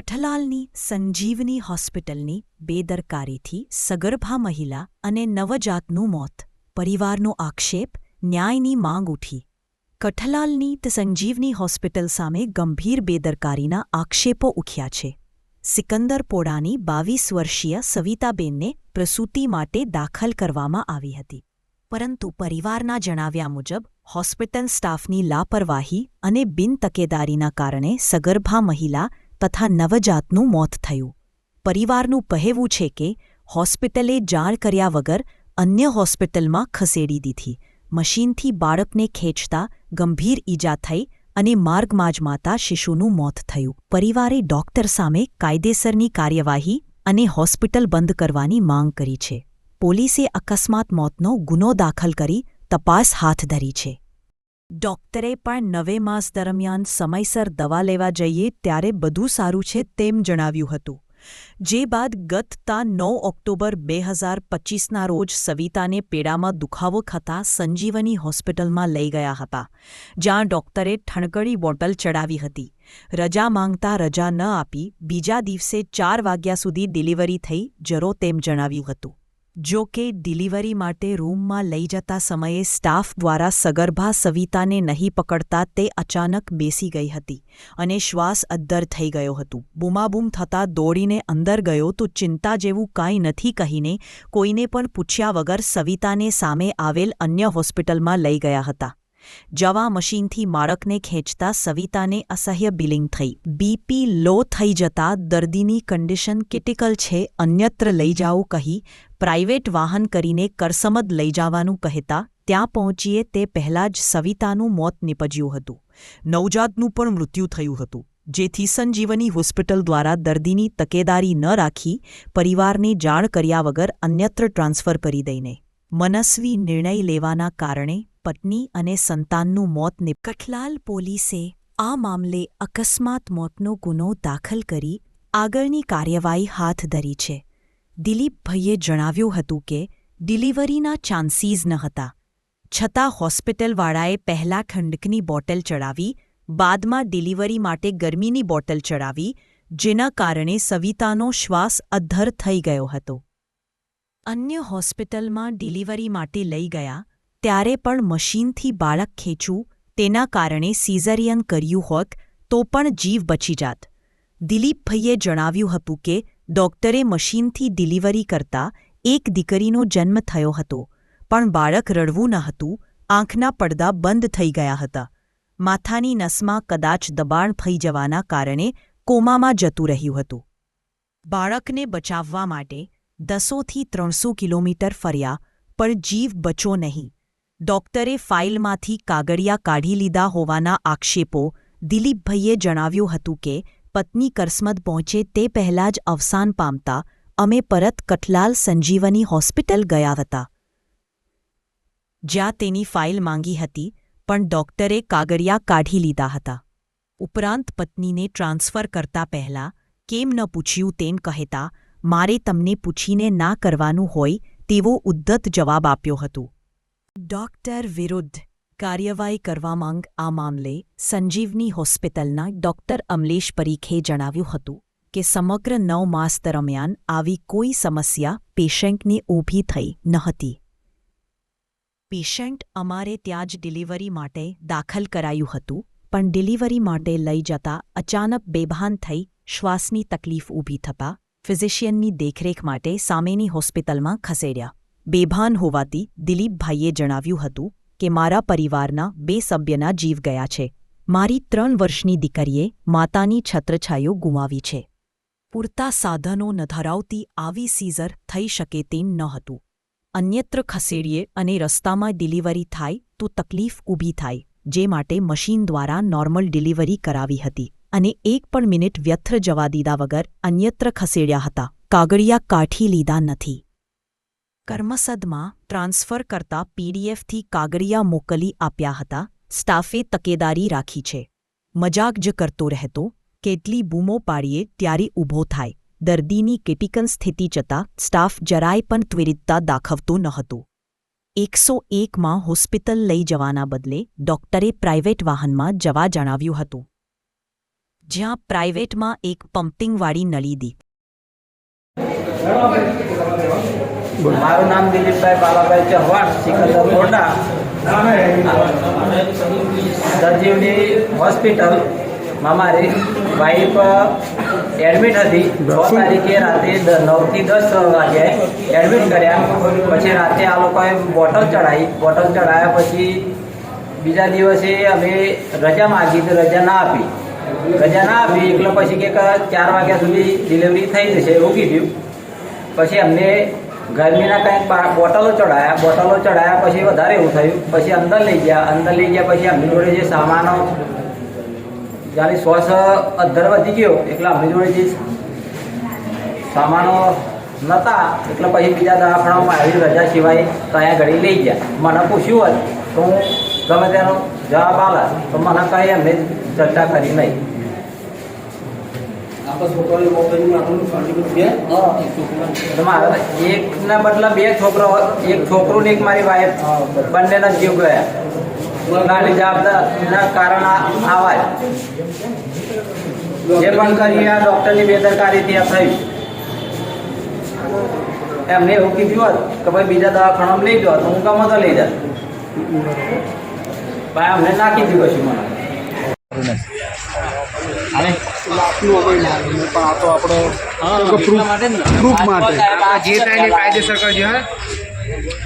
કઠલાલની સંજીવની હોસ્પિટલની બેદરકારીથી સગર્ભા મહિલા અને નવજાતનું મોત. પરિવારનો આક્ષેપ, ન્યાયની માંગ ઉઠી. કઠલાલની તે સંજીવની હોસ્પિટલ સામે ગંભીર બેદરકારીના આક્ષેપો ઉઠ્યા છે. સિકંદરપોડાની બાવીસ વર્ષીય સવિતાબેનને પ્રસૂતિ માટે દાખલ કરવામાં આવી હતી. પરંતુ પરિવારના જણાવ્યા મુજબ, હોસ્પિટલ સ્ટાફની લાપરવાહી અને બિનતકેદારીના કારણે સગર્ભા મહિલા તથા નવજાતનું મોત થયું. પરિવારનું કહેવું છે કે હોસ્પિટલે જાણ કર્યા વગર અન્ય હોસ્પિટલમાં ખસેડી દીધી. મશીનથી બાળકને ખેંચતા ગંભીર ઈજા થઈ અને માર્ગમાં જ માતા શિશુનું મોત થયું. પરિવારે ડોક્ટર સામે કાયદેસરની કાર્યવાહી અને હોસ્પિટલ બંધ કરવાની માંગ કરી છે. પોલીસે અકસ્માત મોતનો ગુનો દાખલ કરી તપાસ હાથ ધરી છે. ડોક્ટરે પણ નવે માસ દરમિયાન સમયસર દવા લેવા જઈએ ત્યારે બધું સારું છે તેમ જણાવ્યું હતું. જે બાદ ગત તા નવ ઓક્ટોબર બે હજાર પચીસના રોજ સવિતાને પેડામાં દુખાવો થતાં સંજીવની હોસ્પિટલમાં લઈ ગયા હતા, જ્યાં ડોક્ટરે ઠણકડી બોટલ ચડાવી હતી. રજા માંગતા રજા ન આપી બીજા દિવસે ચાર વાગ્યા સુધી ડિલિવરી થઈ, જરો તેમ જણાવ્યું હતું. જો કે ડિલિવરી માટે રૂમમાં લઈ જતા સમયે સ્ટાફ દ્વારા સગર્ભા સવિતાને નહીં પકડતા તે અચાનક બેસી ગઈ હતી અને શ્વાસ અદ્ધર થઈ ગયો હતું. બૂમાબૂમ થતાં દોડીને અંદર ગયો તો ચિંતા જેવું કાંઈ નથી કહીને કોઈને પણ પૂછ્યા વગર સવિતાને સામે આવેલ અન્ય હોસ્પિટલમાં લઈ ગયા હતા. જવા મશીનથી માળકને ખેંચતા સવિતાને અસહ્ય બિલિંગ થઈ. બીપી લો થઈ જતા દર્દીની કન્ડિશન ક્રિટિકલ છે, અન્યત્ર લઈ જાઓ કહી પ્રાઇવેટ વાહન કરીને કરસમદ લઈ જવાનું કહેતા ત્યાં પહોંચીએ તે પહેલાં જ સવિતાનું મોત નીપજ્યું હતું. નવજાતનું પણ મૃત્યુ થયું હતું. જેથી સંજીવની હોસ્પિટલ દ્વારા દર્દીની તકેદારી ન રાખી પરિવારને જાણ કર્યા વગર અન્યત્ર ટ્રાન્સફર કરી દઈને. મનસ્વી નિર્ણય લેવાના કારણે પત્ની અને સંતાનનું મોત નિપ કઠલાલ પોલીસે આ મામલે અકસ્માત મોતનો ગુનો દાખલ કરી આગળની કાર્યવાહી હાથ ધરી છે. દિલીપભાઈએ જણાવ્યું હતું કે, ડિલિવરીના ચાન્સીસ ન હતા. છતાં હોસ્પિટલવાળાએ પહેલા ખંડકની બોટલ ચડાવી, બાદમાં ડિલિવરી માટે ગરમીની બોટલ ચડાવી, જેના કારણે સવિતાનો શ્વાસ અદ્ધર થઈ ગયો હતો. અન્ય હોસ્પિટલમાં ડિલિવરી માટે લઈ ગયા ત્યારે પણ મશીનથી બાળક ખેંચવું, તેના કારણે સિઝરિયન કર્યું હોત તો પણ જીવ બચી જાત. દિલીપભાઈએ જણાવ્યું હતું કે, ડોક્ટરે મશીનથી ડિલિવરી કરતા એક દીકરીનો જન્મ થયો હતો, પણ બાળક રડવું ન હતું, આંખના પડદા બંધ થઈ ગયા હતા. માથાની નસમાં કદાચ દબાણ થઈ જવાના કારણે કોમામાં જતું રહ્યું હતું. બાળકને બચાવવા માટે દસોથી ત્રણસો કિલોમીટર ફર્યા, પણ જીવ બચો નહીં. ડોક્ટરે ફાઇલમાંથી કાગળિયા કાઢી લીધા હોવાના આક્ષેપો દિલીપભાઈએ જણાવ્યું હતું કે, પત્ની કરસમત પહોંચે તે પહેલાં જ અવસાન પામતા અમે પરત કઠલાલ સંજીવની હોસ્પિટલ ગયા હતા. જ્યાં તેની ફાઇલ માંગી હતી, પણ ડોક્ટરે કાગળિયા કાઢી લીધા હતા. ઉપરાંત પત્નીને ટ્રાન્સફર કરતા પહેલાં કેમ ન પૂછ્યું તેમ કહેતા, મારે તમને પૂછીને ના કરવાનું હોય, તેવો ઉદ્ધત જવાબ આપ્યો હતો. ડોક્ટર વિરુદ્ધ કાર્યવાહી કરવા માંગ આ મામલે સંજીવની હોસ્પિટલના ડોક્ટર અમલેશ પરીખે જણાવ્યું હતું કે સમગ્ર નવ માસ દરમિયાન આવી કોઈ સમસ્યા પેશન્ટને ઊભી થઈ ન હતી. પેશન્ટ અમારે ત્યાં જ ડિલિવરી માટે દાખલ કરાયું હતું, પણ ડિલિવરી માટે લઈ જતા અચાનક બેભાન થઈ શ્વાસની તકલીફ ઊભી થતાં ફિઝિશિયનની દેખરેખ માટે સામેની હોસ્પિટલમાં ખસેડ્યા. બેભાન હોવાથી દિલીપભાઈએ જણાવ્યું હતું કે, મારા પરિવારના બે સભ્યના જીવ ગયા છે. મારી ત્રણ વર્ષની દીકરીએ માતાની છત્રછાયો ગુમાવી છે. પૂરતા સાધનો ન ધરાવતી આવી સીઝર થઈ શકે તેમ ન હતું. અન્યત્ર ખસેડીએ અને રસ્તામાં ડિલિવરી થાય તો તકલીફ ઊભી થાય, જે માટે મશીન દ્વારા નોર્મલ ડિલિવરી કરાવી હતી. અને એક પણ મિનિટ વ્યથ્ર જવા દીધા વગર અન્યત્ર ખસેડ્યા હતા. કાગળિયા કાઠી લીધા નથી. કર્મસદમાં ટ્રાન્સફર કરતા પીડીએફથી કાગળિયા મોકલી આપ્યા હતા. સ્ટાફે તકેદારી રાખી છે. મજાક જ કરતો રહેતો, કેટલી બૂમો પાડીએ ત્યારે ઊભો થાય. દર્દીની ક્રિટિકલ સ્થિતિ જતાં સ્ટાફ જરાય પણ ત્વરિતતા દાખવતો ન હતો. એકસો એકમાં હોસ્પિટલ લઈ જવાના બદલે ડોક્ટરે પ્રાઇવેટ વાહનમાં જવા જણાવ્યું હતું. જ્યાં પ્રાઇવેટમાં એક પમ્પિંગવાળી નળી દી. મારું નામ દિલીપભાઈ બાલાભાઈ ચૌહાણ સિકંદર ગોંડા. સંજીવની હોસ્પિટલ મારી વાઈફ એડમિટ હતી. છ તારીખે રાતે નવથી દસ વાગ્યાએ એડમિટ કર્યા. પછી રાતે આ લોકોએ બોટલ ચડાવી બોટલ ચડાવ્યા પછી બીજા દિવસે અમે રજા માગી તો રજા ના આપી. રજા ના આપી એટલે પછી કે ચાર વાગ્યા સુધી ડિલિવરી થઈ જશે એવું કીધું. પછી અમને ગરમીના કંઈક બોટલો ચડાયા બોટલો ચડાયા પછી વધારે એવું થયું. પછી અંદર લઈ ગયા, અંદર લઈ ગયા પછી અમની જોડે જે સામાનો જ્યારે શ્વાસ અધર વધી ગયો, એટલે અમની જોડે જે સામાનો નહોતા એટલે પછી બીજા દવાખાનામાં આવી રજા સિવાય ત્યાં ઘડી લઈ ગયા. મને પૂછ્યું હોત તો હું ગમે તેનો જવાબ આલા તો મને કંઈ એમને ચર્ચા કરી નહીં. તો મારા એકના બદલે બે છોકરો એક છોકરો ને એક મારી વાઈફ બંનેના જીવ ગયા નાની જવાબદારના કારણ આ આવા જ. જે પણ કરી આ ડૉક્ટરની બેદરકારીથી આ થયું એમને એવું કીધું હોત કે ભાઈ બીજા દવાખાનામાં લઈ જાઓ તો હું ગમે તો લઈ જાત ભાઈ અમને ના કીધું કશું મને પણ આ તો આપણે પ્રૂફ માટે જે જે કાયદેસર કરજો હે.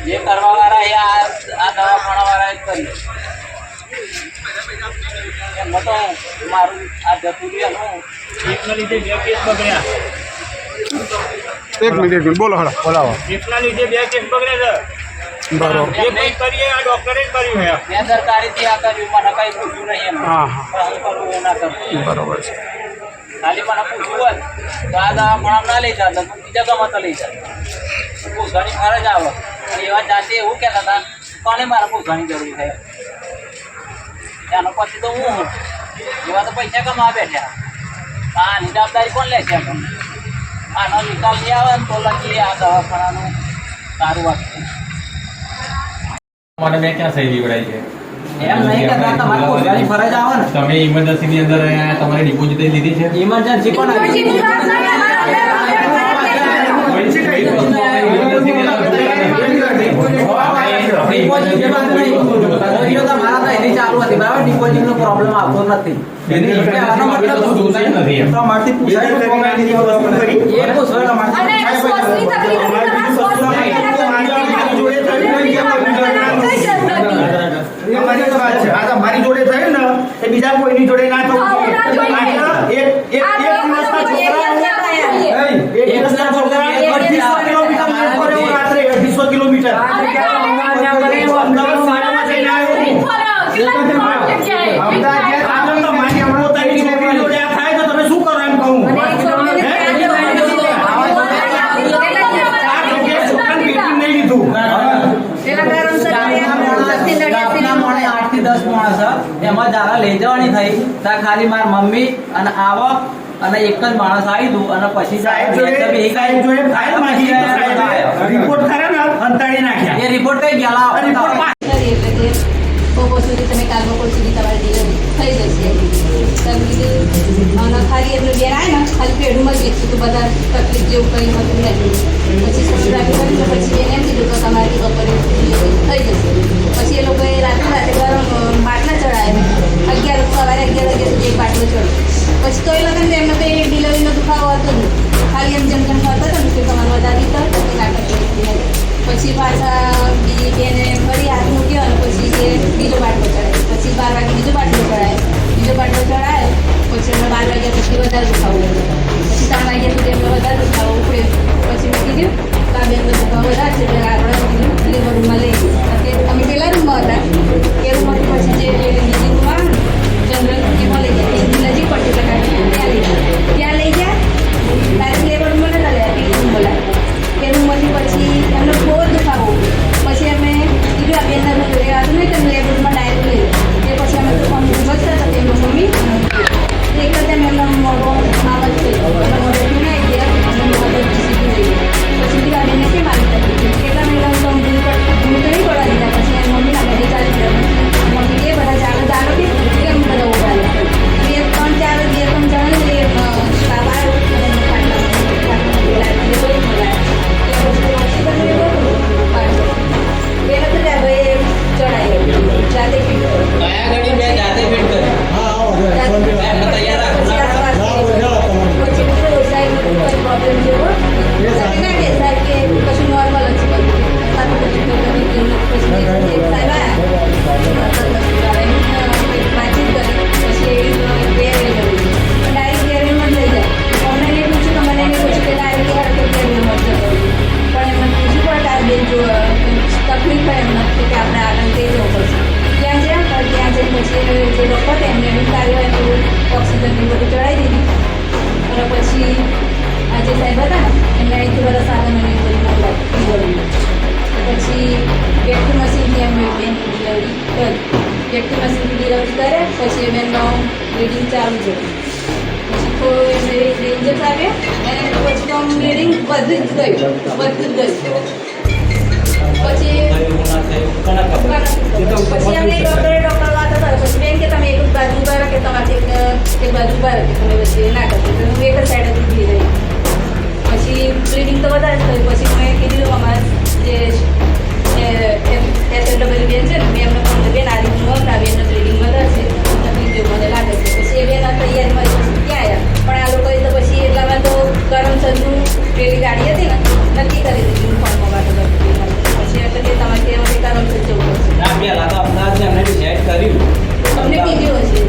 જે કરવાવાળા એ આ આ દવાખાના વાળા જ કર્યું એમાં તો મારું આ જતું રહ્યું એકના લીધે બે કેસ બગડ્યા. એક મિનિટ બોલો હળા બોલાવો. એકના લીધે બે કેસ બગડે છે. બરોબર. એ કંઈ કરીએ આ ડોક્ટરે કર્યું છે. બેદરકારીથી આ કર્યું મને કઈ પૂછ્યું નહીં એમ. હા હા. પણ હું કરું એ ના કરું બરોબર છે. ખાલી મને પૂછ્યું હોત તો આ દવાખાના ના લઈ જાત બીજા ગમે તો લઈ જાત પૂછવાની ફરજ આવે. એવા જાતે એવું કહેતા હતા કોને મારે પૂછવાની જરૂર છે? એનો પછી તો હું એવા તો પૈસા કમાવા બેઠા. આની જવાબદારી કોણ લે છે એમ? આનો નિકાલ નહીં આવે તો લખી આ દવાખાનાનું સારું વાત છે. મને મેં ક્યાં સહી લીવડાવી છે? તમે ઇમરજન્સી ની? અંદર તમારી ડિપોઝિટ લીધી છે? ઇમરજન્સી કોણ આવી? કોઈ- કોઈ વસ્તુ બીજા કોઈની જોડે ના થવું જોઈએ. એક એક એક દિવસના છોકરા એક દિવસના છોકરા અઢીસો કિલોમીટર માર્ગ પર રાત્રે અઢીસો કિલોમીટર અમદાવાદ જઈને આવ્યો અમદાવાદ ગયા આગળ તો મારી હમણાં તારી છોકરી જોડે આ થાય તો તમે શું કરો એમ કહું હે? આ જગ્યાએ છોકરાને પેટી નહીં લીધું સ્ટાફના માણસ આઠથી દસ માણસ છે. એમાં જારા લઈ જવાની થઈ. ત્યાં ખાલી મારી મમ્મી અને આવક અને એક જ માણસ આવી દઉં અને પછી રિપોર્ટ કરે ને અંતાડી નાખ્યા. એ રિપોર્ટ કઈ બપોર સુધી તમે કાલ બપોર સુધી તમારી ડિલિવરી થઈ જશે. તમે કીધું અને ખાલી એટલું ઘેર આવે ને ખાલી પેઢુંમાં જ હતું બધા તકલીફ જેવું કંઈ હતું નહીં પછી સોનોગ્રાફી કરી પછી એને કીધું કે તમારી બપોરે થઈ જશે. પછી એ લોકોએ રાતે પછી પાછા બીજી બેને ફરી હાથ મૂક્યો અને પછી જે બીજો બાટલો ચડાય. પછી બાર વાગે બીજો બાટલો ચડાય. બીજો બાટલો ચડાય, પછી એમને બાર વાગ્યા પછી વધારે દુખાવો પછી ત્રણ વાગ્યા સુધી એમને વધારે દુખાવો ઉપડે પછી મેં કીધું કે આ બેનનો દુખાવો વધારે છે, એટલે આપણે લીવર રૂમમાં લઈ ગઈ અમે પહેલા રૂમમાં હતા એ રૂમમાંથી પછી જે બીજી રૂમમાં જનરલ એમાં લઈ ગયા એની નજીક પડતી એટલે ત્યાં ત્યાં લઈ ગયા ડિલિવરી કરે પછી એમ એમનું બ્લીડિંગ ચાલુ છે પછી તો એમને ડેન્જર આવે અને પછી તો બ્લીડિંગ વધી જ ગયું વધી જ ગયું પછી પછી અમને ડૉક્ટરે ડૉક્ટર વાત હતા પછી બેન કે તમે એક જ બાજુ ઊભા રહો કે તમારે એક એક બાજુ ઊભા રહો કે તમે વચ્ચે ના કરશો તો હું એક જ સાઈડ જ ઊભી રહી પછી બ્લીડિંગ તો વધારે જ થયું પછી મેં કીધું અમારા જે એસએલડબલ્યુ બેન છે ને મેં એમને ફોન બેન આ રીતનું નોંધાવી એમને બ્લીડિંગ વધારે છે. તકલીફ જેવું મને લાગે છે. પછી એ બેન તૈયારીમાં પછી ક્યાં આવ્યા? પણ આ લોકોએ તો પછી એટલામાં તો કરમસદનું પેલી ગાડી હતી ને નક્કી કરી દીધી યુનિફોર્મમાં માટે પછી એટલે કે તમારે ત્યાં એમને ડિસાઇડ કર્યું. તમને કીધું હશે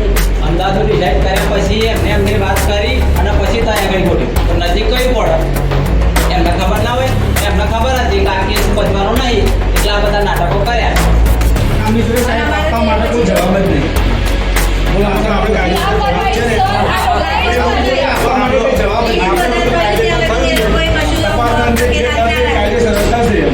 અમદાવાદ ડિસાઇડ કર્યા પછી એમને એમની વાત કરી અને પછી ત્યાં આગળ ગોઠવ્યું તો નજીક કયું પડે એમને ખબર ના હોય? ખબર હતી કે આ કેસ બચવાનો નહીં એટલે આ બધા નાટકો કર્યા. આ જોડે સાહેબ આપવા માટે કોઈ જવાબ જ નહીં. બોલો આપણે આપણે ગાડી આપવા માટે કોઈ જવાબ કાયદેસર થશે એમ.